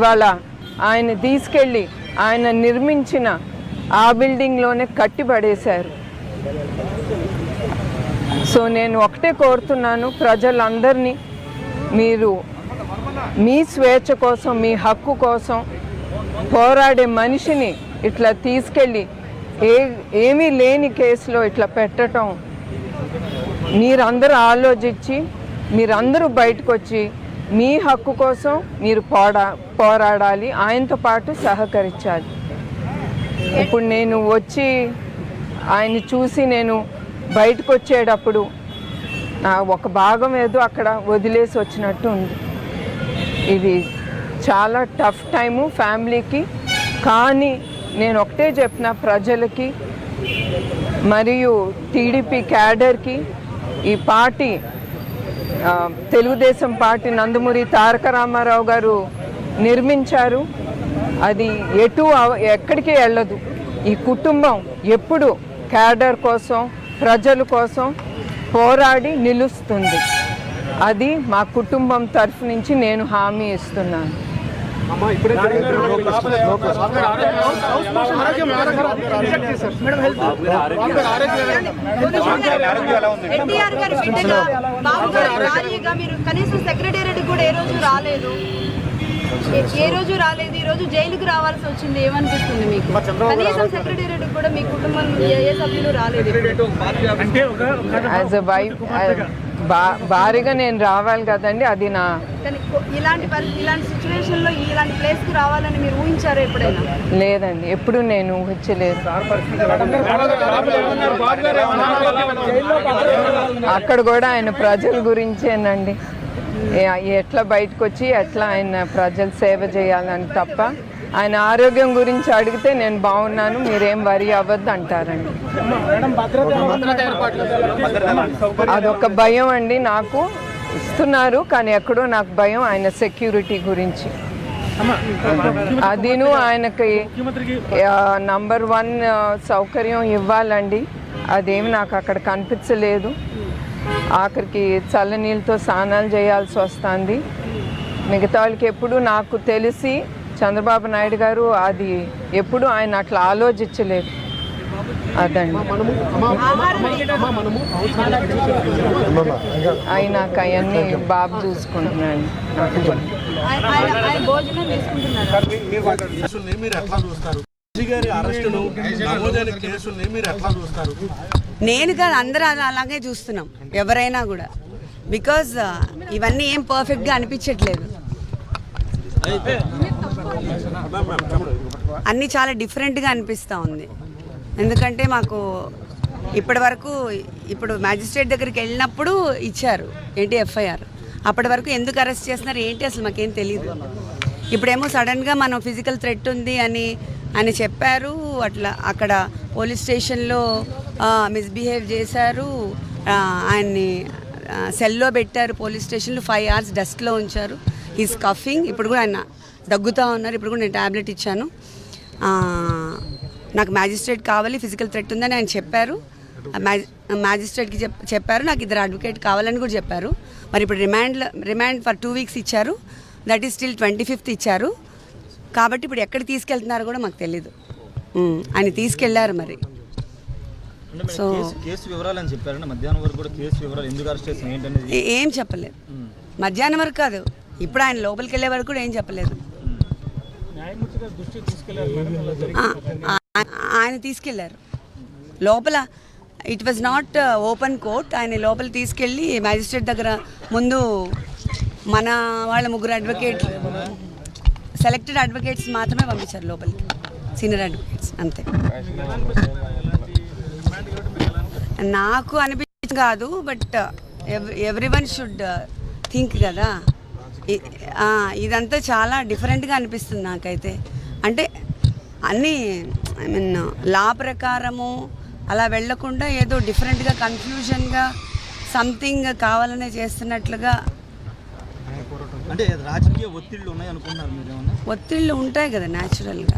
ఇవాళ ఆయన తీసుకెళ్ళి ఆయన నిర్మించిన ఆ బిల్డింగ్లోనే కట్టిపడేశారు. సో నేను ఒకటే కోరుతున్నాను ప్రజలందరినీ మీరు మీ స్వేచ్ఛ కోసం మీ హక్కు కోసం పోరాడే మనిషిని ఇట్లా తీసుకెళ్ళి ఏ ఏమీ లేని కేసులో ఇట్లా పెట్టడం మీరందరూ ఆలోచించి మీరందరూ బయటకు వచ్చి మీ హక్కు కోసం మీరు పోడా పోరాడాలి ఆయనతో పాటు సహకరించాలి. ఇప్పుడు నేను వచ్చి ఆయన్ని చూసి నేను బయటకు వచ్చేటప్పుడు నా ఒక భాగం ఏదో అక్కడ వదిలేసి వచ్చినట్టు ఉంది. ఇది చాలా టఫ్ టైము ఫ్యామిలీకి కానీ నేను ఒకటే చెప్పిన ప్రజలకి మరియు టీడీపీ క్యాడర్కి ఈ పార్టీ తెలుగుదేశం పార్టీ నందమూరి తారక రామారావు గారు నిర్మించారు. అది ఎటు అవ- ఎక్కడికి వెళ్ళదు. ఈ కుటుంబం ఎప్పుడు క్యాడర్ కోసం ప్రజల కోసం పోరాడి నిలుస్తుంది. అది మా కుటుంబం తరఫు నుంచి నేను హామీ ఇస్తున్నాను. ఎన్టీఆర్ గారి బిడ్డగా బాబు గారి భార్యగా మీరు కనీసం సెక్రటేరియట్ కూడా ఏ రోజు రాలేదు? ఏ- ఏ రోజు రాలేదు? ఈ రోజు జైలుకు రావాల్సి వచ్చింది. ఏమనిపిస్తుంది మీకు? కనీసం సెక్రటేరియట్ కూడా మీ కుటుంబం ఏ సభ్యులు రాలేదు యాజ్ భారీగా నేను రావాలి కదండి అది నా ఇలాంటి ఇలాంటి ఇలాంటి ప్లేస్కు రావాలని మీరు ఊహించారు ఎప్పుడైనా? లేదండి ఎప్పుడు నేను ఊహించలేదు. అక్కడ కూడా ఆయన ప్రజల గురించేనండి. ఏ- ఎట్లా బయటకు వచ్చి ఎట్లా ఆయన ప్రజలు సేవ చేయాలని తప్ప ఆయన ఆరోగ్యం గురించి అడిగితే నేను బాగున్నాను మీరేం వరి అవ్వద్దు అంటారండి. అదొక భయం అండి నాకు. ఇస్తున్నారు కానీ ఎక్కడో నాకు భయం ఆయన సెక్యూరిటీ గురించి. అదిను ఆయనకి నంబర్ వన్ సౌకర్యం ఇవ్వాలండి. అదేమి నాకు అక్కడ కనిపించలేదు. ఆఖరికి చల్లనీళ్ళతో స్నానాలు చేయాల్సి వస్తుంది. మిగతా వాళ్ళకి ఎప్పుడు నాకు తెలిసి చంద్రబాబు నాయుడు గారు అది ఎప్పుడు ఆయన అట్లా ఆలోచించలేదు. అదండి. అయినాక అవన్నీ బాబు చూసుకుంటున్నాను నేను కాదు అందరూ అలా- అలాగే చూస్తున్నాం ఎవరైనా కూడా. బికాజ్ ఇవన్నీ ఏం పర్ఫెక్ట్గా అనిపించట్లేదు. అన్నీ చాలా డిఫరెంట్గా అనిపిస్తూ ఉంది. ఎందుకంటే మాకు ఇప్పటి వరకు ఇప్పుడు మ్యాజిస్ట్రేట్ దగ్గరికి వెళ్ళినప్పుడు ఇచ్చారు ఏంటి ఎఫ్ఐఆర్. అప్పటి వరకు ఎందుకు అరెస్ట్ చేస్తున్నారు ఏంటి అసలు మాకేం తెలియదు ఇప్పుడేమో సడన్గా మనం ఫిజికల్ థ్రెట్ ఉంది అని అని చెప్పారు. అట్లా అక్కడ పోలీస్ స్టేషన్లో మిస్బిహేవ్ చేశారు. ఆయన్ని సెల్లో పెట్టారు పోలీస్ స్టేషన్లో ఫైవ్ అవర్స్ డస్ట్లో ఉంచారు. Is coughing. ఇప్పుడు కూడా ఆయన దగ్గుతూ ఉన్నారు. ఇప్పుడు కూడా నేను ట్యాబ్లెట్ ఇచ్చాను. నాకు మ్యాజిస్ట్రేట్ కావాలి ఫిజికల్ థ్రెట్ ఉందని ఆయన చెప్పారు. మ్యాజిస్ట్రేట్కి చెప్ చెప్పారు. నాకు ఇద్దరు అడ్వకేట్ కావాలని కూడా చెప్పారు. మరి ఇప్పుడు remand remand for two weeks ఇచ్చారు. That is still twenty fifth ఇచ్చారు. కాబట్టి ఇప్పుడు ఎక్కడ తీసుకెళ్తున్నారో కూడా మాకు తెలీదు. ఆయన తీసుకెళ్ళారు మరి. సో కేసు వివరాలు అని చెప్పారండి మధ్యాహ్నం వరకు కూడా కేసు వివరాలు ఎందుకు అరెస్ట్ చేసిన ఏంటనేది? ఏ- చెప్పలేదు. మధ్యాహ్నం వరకు కాదు. ఇప్పుడు ఆయన లోపలికి వెళ్ళే వరకు కూడా ఏం చెప్పలేదు. ఆయన తీసుకెళ్ళారు లోపల it was not open court ఆయన లోపల తీసుకెళ్ళి మ్యాజిస్ట్రేట్ దగ్గర ముందు మన వాళ్ళ ముగ్గురు అడ్వకేట్ సెలెక్టెడ్ అడ్వకేట్స్ మాత్రమే పంపించారు లోపలికి. సీనియర్ అడ్వకేట్స్ అంతే. నాకు అనిపించింది కాదు but every one should think కదా. ఇదంతా చాలా డిఫరెంట్గా అనిపిస్తుంది నాకైతే. అంటే అన్నీ ఐ మీన్ లా ప్రకారము అలా వెళ్ళకుండా ఏదో డిఫరెంట్గా కన్ఫ్యూజన్గా సంథింగ్ కావాలనే చేస్తున్నట్లుగా అంటే రాజకీయ ఒత్తిళ్ళు ఉన్నాయి మీరు ఏమన్నా? ఒత్తిళ్ళు ఉంటాయి కదా న్యాచురల్గా.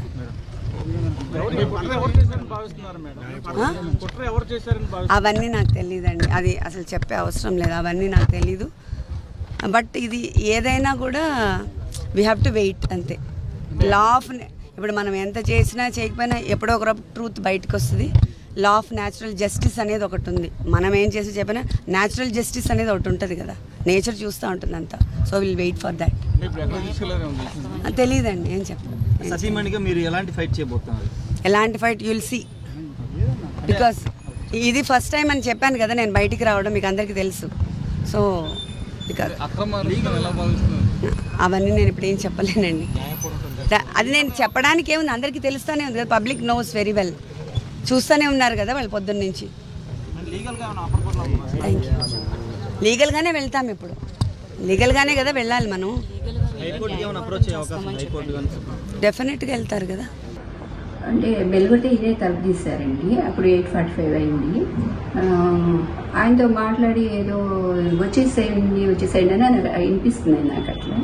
అవన్నీ నాకు తెలియదండి అది అసలు చెప్పే అవసరం లేదు. అవన్నీ నాకు తెలీదు. బట్ ఇది ఏదైనా కూడా వీ హ్యావ్ టు వెయిట్ అంతే. లా ఆఫ్ ఇప్పుడు మనం ఎంత చేసినా చేయకపోయినా ఎప్పుడో ఒక ట్రూత్ బయటకు వస్తుంది. లా ఆఫ్ న్యాచురల్ జస్టిస్ అనేది ఒకటి ఉంది. మనం ఏం చేసి చెప్పినా న్యాచురల్ జస్టిస్ అనేది ఒకటి ఉంటుంది కదా. నేచర్ చూస్తూ ఉంటుంది అంతా. So will wait for that తెలియదండి ఏం మీరు ఎలాంటి ఫైట్ చేయబోతున్నారు? ఎలాంటి ఫైట్ యుల్ సీ బికాస్ ఇది ఫస్ట్ టైం అని చెప్పాను కదా నేను బయటికి రావడం మీకు అందరికీ తెలుసు. సో అవన్నీ నేను ఇప్పుడు ఏం చెప్పలేనండి. అది నేను చెప్పడానికి ఏముంది? అందరికీ తెలుస్తూనే ఉంది కదా పబ్లిక్ నోస్ వెరీ వెల్. చూస్తూనే ఉన్నారు కదా వాళ్ళు పొద్దున్న నుంచి. Thank you. లీగల్గానే వెళ్తాం ఇప్పుడు. లీగల్గానే కదా వెళ్ళాలి మనం. డెఫినెట్గా వెళ్తారు కదా. అంటే వెలుగుతే ఇదే తలుపు తీశారండి. అప్పుడు ఎయిట్ ఫార్టీ ఫైవ్ అయింది. ఆయనతో మాట్లాడి ఏదో వచ్చేసేయండి వచ్చేసేయండి అని నాకు వినిపిస్తుంది నాకు అట్లా.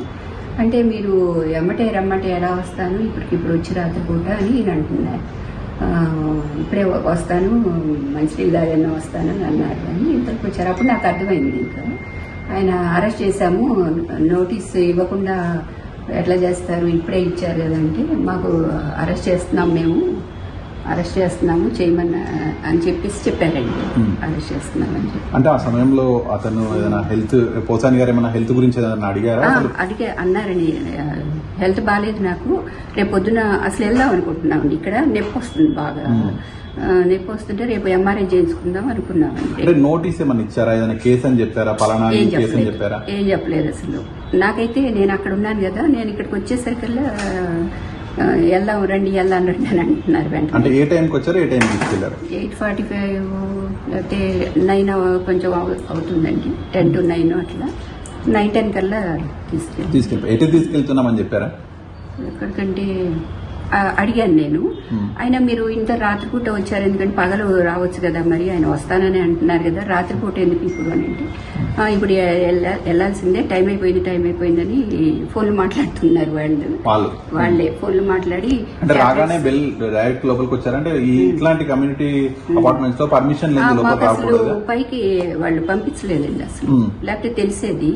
అంటే మీరు ఎమ్మటే రమ్మంటే ఎలా వస్తాను? ఇప్పటికిప్పుడు వచ్చి రాత్రిపూట అని ఈయన అంటున్నారు. ఇప్పుడే వస్తాను మంచినీళ్ళు తాగన్నా వస్తాను అని అన్నారు. అని ఇంతకు వచ్చారు. అప్పుడు నాకు అర్థమైంది ఇంకా. ఆయన అరెస్ట్ చేశాము. నోటీస్ ఇవ్వకుండా ఎట్లా చేస్తారు? ఇప్పుడే ఇచ్చారు కదంటే మాకు అరెస్ట్ చేస్తున్నాం మేము. అరెస్ట్ చేస్తున్నాము చేయమని అని చెప్పేసి చెప్పారండి. అరెస్ట్ చేస్తున్నామని చెప్పి. అంటే ఆ సమయంలో అతను ఏదైనా హెల్త్ పోసాని గారు ఏమైనా హెల్త్ గురించి ఏదైనా అడిగారా? అడిగే అన్నారని ఆ, హెల్త్ బాగాలేదు నాకు. రేపు పొద్దున అసలు వెళ్దాం అనుకుంటున్నామండి ఇక్కడ. నొప్పి వస్తుంది బాగా. నొప్పి వస్తుంటే రేపు ఎంఆర్ఐ చేయించుకుందాం అనుకున్నామండి. అంటే నోటీస్ ఏమైనా ఇచ్చారా? ఏదైనా కేసు అని చెప్పారా? పలానా కేసు అని చెప్పారా? ఏం చెప్పలేదు అసలు. నాకైతే నేను అక్కడ ఉన్నాను కదా నేను ఇక్కడికి వచ్చేసరికల్లా వెళ్దాం రండి వెళ్దాం రండి అని అంటున్నారు వెంటనే. అంటే ఏ టైంకి వచ్చారు ఏ టైంకి తీసుకెళ్ళారు? ఎయిట్ ఫార్టీ ఫైవ్ లేకపోతే నైన్ కొంచెం అవు- అవుతుందండి టెన్ టు నైన్ అట్లా. నైన్ టెన్ కల్లా తీసుకెళ్ళి. తీసుకెళ్ళి ఎటు తీసుకెళ్తున్నామని చెప్పారా? ఎక్కడికంటే అడిగాను నేను. ఆయన మీరు ఇంత రాత్రిపూట వచ్చారు ఎందుకంటే పగలు రావచ్చు కదా మరి ఆయన వస్తానని అంటున్నారు కదా రాత్రిపూట ఎందుకు ఇప్పుడు అని అంటే "ఆ, ఇప్పుడు వెళ్ళ- వెళ్ళాల్సిందే టైం అయిపోయింది టైం అయిపోయిందని ఫోన్లు మాట్లాడుతున్నారు వాళ్ళు. వాళ్ళు. వాళ్ళే ఫోన్లు మాట్లాడి అంటే రాగానే బెల్ డైరెక్ట్ లోపలికి వచ్చారంటే ఇట్లాంటి కమ్యూనిటీ అపార్ట్మెంట్స్లో పర్మిషన్ లేదు పైకి వాళ్ళు పంపించలేదండి అసలు. లేకపోతే తెలిసేది.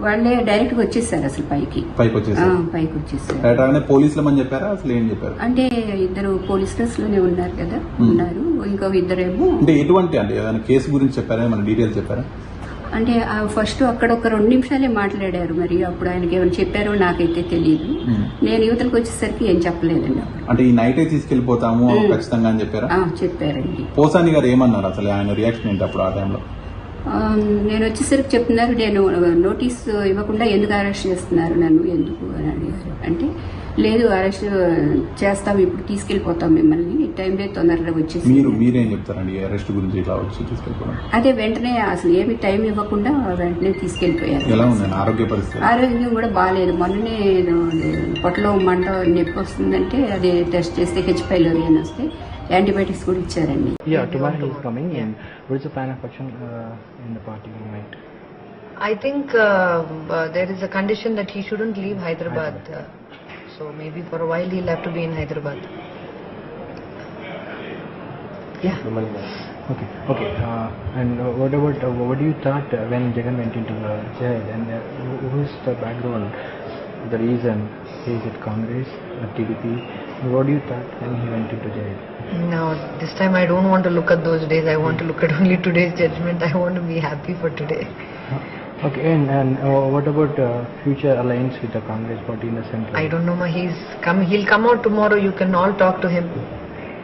వాళ్ళే డైరెక్ట్గా వచ్చేసారు అసలు పైకి. పైకి వచ్చేసారు. పైకి వచ్చేసారు. పోలీసులు అని చెప్పారా? అసలు ఏం చెప్పారు? అంటే ఇద్దరు పోలీస్ డ్రెస్లోనే ఉన్నారు కదా ఉన్నారు. ఇంకో ఇద్దరేమో అంటే ఎటువంటి అంటే ఏదైనా కేసు గురించి చెప్పారా? మన డీటెయిల్స్ చెప్పారా? అంటే ఆ ఫస్ట్ అక్కడ ఒక రెండు నిమిషాలే మాట్లాడారు మరి. అప్పుడు ఆయనకి ఏమైనా చెప్పారో నాకైతే తెలియదు నేను యువతలకు వచ్చేసరికి ఏం చెప్పలేదండి అంటే ఈ నైటే తీసుకెళ్ళిపోతాము ఖచ్చితంగా అని చెప్పారా? ఆ, చెప్పారండి. పోసాని గారు ఏమన్నారు అసలు? ఆయన రియాక్షన్ ఏంటి అప్పుడు ఆ టైంలో నేను వచ్చేసరికి చెప్తున్నారు నేను నోటీస్ ఇవ్వకుండా ఎందుకు అరెస్ట్ చేస్తున్నారు నన్ను? ఎందుకు అని అడిగారు. అంటే లేదు అరెస్ట్ చేస్తాం ఇప్పుడు తీసుకెళ్ళిపోతాం మిమ్మల్ని. టైం లేదు తొందరగా వచ్చేసి మీరు మీరేం చెప్తారండి? అరెస్ట్ గురించి ఇట్లా వచ్చి తీసుకెళ్ళిపోవడం? అదే వెంటనే అసలు ఏమి టైం ఇవ్వకుండా వెంటనే ఎలా ఆయన ఆరోగ్య పరిస్థితి? ఆరోగ్యం కూడా బాగాలేదు. మొన్ననే పొట్టలో మంట నొప్పి వస్తుందంటే అది టెస్ట్ చేస్తే హెచ్ పైలోరి అని వస్తే యాంటీబయాటిక్స్ కూడా ఇచ్చారండి Yeah, tomorrow he's coming. And what is the plan of action uh, in the party movement? I think uh, uh, there is a condition that he shouldn't leave Hyderabad. Uh, so maybe for a while he'll have to be in Hyderabad. Yeah. Okay, okay. Uh, and uh, what about uh, what do you thought uh, when Jagan went into uh, jail? And uh, who- who is the background, the reason? Is it Congress or TDP? What do you thought when he went into jail? No, this time I don't want to look at those days. I want to look at only today's judgment. I want to be happy for today. Okay, and, and uh, what about uh, future alliance with the Congress party in the central? I don't know. ma, He's come. He'll come out tomorrow. You can all talk to him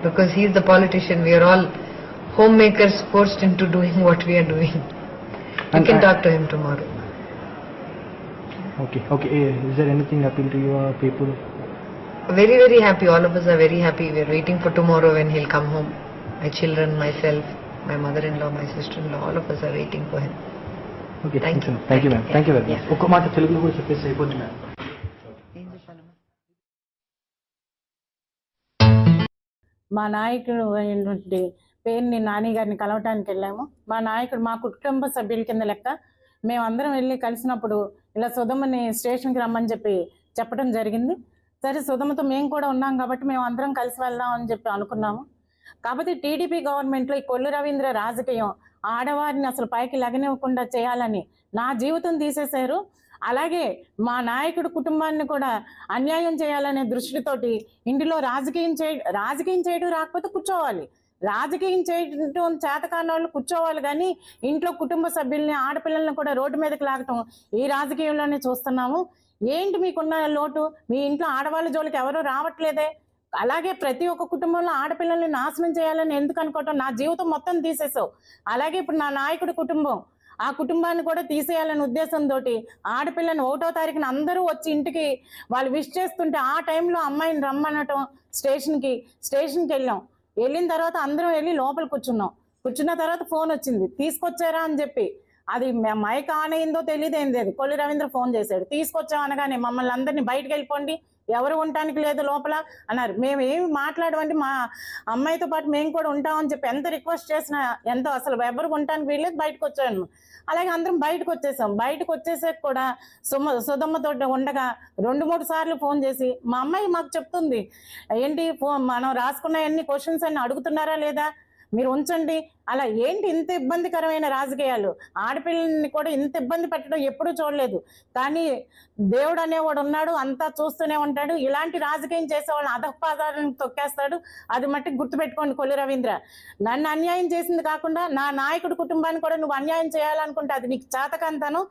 because he's the politician. We are all homemakers forced into doing what we are doing. You And can I- talk to him tomorrow. Okay, okay. Is there anything appeal to your people? Very, very happy. All of us are very happy. We are waiting for tomorrow when he'll come home. My children, myself, my mother-in-law, my sister-in-law, all of us are waiting for him. Okay Thank you. Thank you ma'am Yeah. Thank you very much. ఒక్క మాట తెలుగులో కూడా చెప్పేసి అయిపోతుంది ma'am మా నాయకుడు అయినటువంటి పేరుని నాని గారిని కలవటానికి వెళ్ళాము మా నాయకుడు మా కుటుంబ సభ్యుల కింద లెక్క మేమందరం వెళ్ళి కలిసినప్పుడు ఇలా సుధమ్మని స్టేషన్కి రమ్మని చెప్పి చెప్పడం జరిగింది సరే సుధమతో మేము కూడా ఉన్నాం కాబట్టి మేము అందరం కలిసి వెళ్దాం అని చెప్పి అనుకున్నాము. కాకపోతే టీడీపీ గవర్నమెంట్లో ఈ కొల్లు రవీంద్ర రాజకీయం ఆడవారిని అసలు పైకి లగనివ్వకుండా చేయాలని నా జీవితం తీసేశారు. అలాగే మా నాయకుడు కుటుంబాన్ని కూడా అన్యాయం చేయాలనే దృష్టితోటి ఇంటిలో రాజకీయం చేయ రాజకీయం చేయడం రాకపోతే కూర్చోవాలి. రాజకీయం చేయడం చేతకాని వాళ్ళు కూర్చోవాలి కానీ ఇంట్లో కుటుంబ సభ్యుల్ని ఆడపిల్లల్ని కూడా రోడ్డు మీదకి లాగటం ఈ రాజకీయంలోనే చూస్తున్నాము. ఏంటి మీకున్న లోటు? మీ ఇంట్లో ఆడవాళ్ళ జోలికి ఎవరు రావట్లేదే? అలాగే ప్రతి ఒక్క కుటుంబంలో ఆడపిల్లల్ని నాశనం చేయాలని ఎందుకు అనుకోవటం? నా జీవితం మొత్తం తీసేసావు. అలాగే ఇప్పుడు నా నాయకుడి కుటుంబం. ఆ కుటుంబాన్ని కూడా తీసేయాలనే ఉద్దేశంతో ఆడపిల్లని ఒకటో తారీఖున అందరూ వచ్చి ఇంటికి వాళ్ళు విష్ చేస్తుంటే ఆ టైంలో అమ్మాయిని రమ్మనటం స్టేషన్కి స్టేషన్కి వెళ్ళాం. వెళ్ళిన తర్వాత అందరం వెళ్ళి లోపల కూర్చున్నాం. కూర్చున్న తర్వాత ఫోన్ వచ్చింది. తీసుకొచ్చారా అని చెప్పి అది మైక్ ఆన్ అయిందో తెలియదేంది అది కొల్లి రవీంద్ర ఫోన్ చేశాడు. తీసుకొచ్చాం అనగానే మమ్మల్ని అందరినీ బయటకు వెళ్ళిపోండి. ఎవరు ఉండటానికి లేదు లోపల అన్నారు. మేము ఏమి మాట్లాడమంటే మా అమ్మాయితో పాటు మేము కూడా ఉంటామని చెప్పి ఎంత రిక్వెస్ట్ చేసినా ఎంతో అసలు ఎవరు ఉండటానికి వీల్లేదు బయటకు వచ్చాను అలాగే అందరం బయటకు వచ్చేసాం. బయటకు వచ్చేసాక కూడా సుమ సుధమ్మతో ఉండగా రెండు మూడు సార్లు ఫోన్ చేసి మా అమ్మాయి మాకు చెప్తుంది ఏంటి ఫోన్ మనం రాసుకున్న అన్ని క్వశ్చన్స్ అన్ని అడుగుతున్నారా లేదా? మీరు ఉంచండి. అలా ఏంటి ఇంత ఇబ్బందికరమైన రాజకీయాలు? ఆడపిల్లల్ని కూడా ఇంత ఇబ్బంది పెట్టడం ఎప్పుడూ చూడలేదు. కానీ దేవుడు అనేవాడు ఉన్నాడు అంతా చూస్తూనే ఉంటాడు. ఇలాంటి రాజకీయం చేసే వాళ్ళని అధపాదాలను తొక్కేస్తాడు. అది మట్టి గుర్తుపెట్టుకోండి కొల్లి రవీంద్ర. నన్ను అన్యాయం చేసింది కాకుండా నా నాయకుడి కుటుంబాన్ని కూడా నువ్వు అన్యాయం చేయాలనుకుంటే అది నీకు చేతకంతను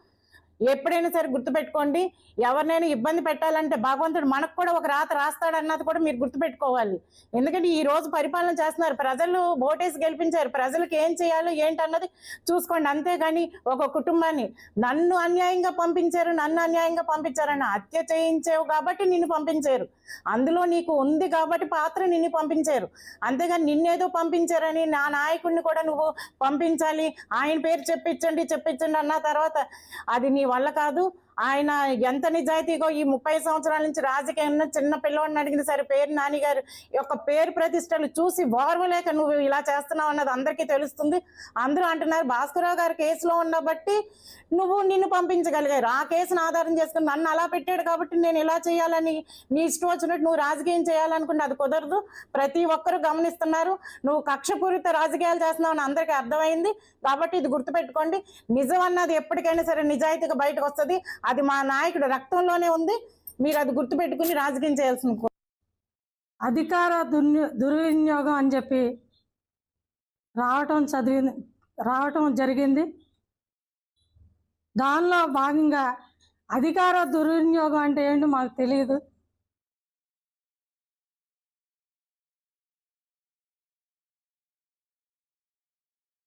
ఎప్పుడైనా సరే గుర్తుపెట్టుకోండి. ఎవరినైనా ఇబ్బంది పెట్టాలంటే భగవంతుడు మనకు కూడా ఒక రాత రాస్తాడన్నది కూడా మీరు గుర్తుపెట్టుకోవాలి. ఎందుకంటే ఈ రోజు పరిపాలన చేస్తున్నారు. ప్రజలు ఓటేసి గెలిపించారు. ప్రజలకు ఏం చేయాలో ఏంటన్నది చూసుకోండి. అంతేగాని ఒక కుటుంబాన్ని నన్ను అన్యాయంగా పంపించారు నన్ను అన్యాయంగా పంపించారని హత్య చేయించావు కాబట్టి నిన్ను పంపించారు. అందులో నీకు ఉంది కాబట్టి పాత్ర నిన్ను పంపించారు. అంతేగాని నిన్నేదో పంపించారని నా నాయకుడిని కూడా నువ్వు పంపించాలి. ఆయన పేరు చెప్పించండి చెప్పించండి అన్న తర్వాత అది నీ వల్ల కాదు ఆయన ఎంత నిజాయితీగో ఈ ముప్పై సంవత్సరాల నుంచి రాజకీయంలో చిన్న పిల్లవాడిని అడిగిన సరే పేరు నాని గారు యొక్క పేరు ప్రతిష్టలు చూసి ఓర్వలేక నువ్వు ఇలా చేస్తున్నావు అన్నది అందరికీ తెలుస్తుంది. అందరూ అంటున్నారు భాస్కరరావు గారు కేసులో ఉండబట్టి నువ్వు నిన్ను పంపించగలిగారు. ఆ కేసును ఆధారం చేసుకుని నన్ను అలా పెట్టాడు కాబట్టి నేను ఇలా చేయాలని నీ ఇష్టం వచ్చినట్టు నువ్వు రాజకీయం చేయాలనుకుంటే అది కుదరదు. ప్రతి ఒక్కరూ గమనిస్తున్నారు నువ్వు కక్షపూరిత రాజకీయాలు చేస్తున్నావు అని అందరికీ అర్థమైంది. కాబట్టి ఇది గుర్తుపెట్టుకోండి నిజం అన్నది ఎప్పటికైనా సరే నిజాయితీగా బయటకు వస్తుంది. అది మా నాయకుడు రక్తంలోనే ఉంది. మీరు అది గుర్తుపెట్టుకుని రాజకీయం చేయాల్సిన అధికార దుర్ని దుర్వినియోగం అని చెప్పి రావటం చదివి రావటం జరిగింది. దానిలో భాగంగా అధికార దుర్వినియోగం అంటే ఏంటో మాకు తెలియదు.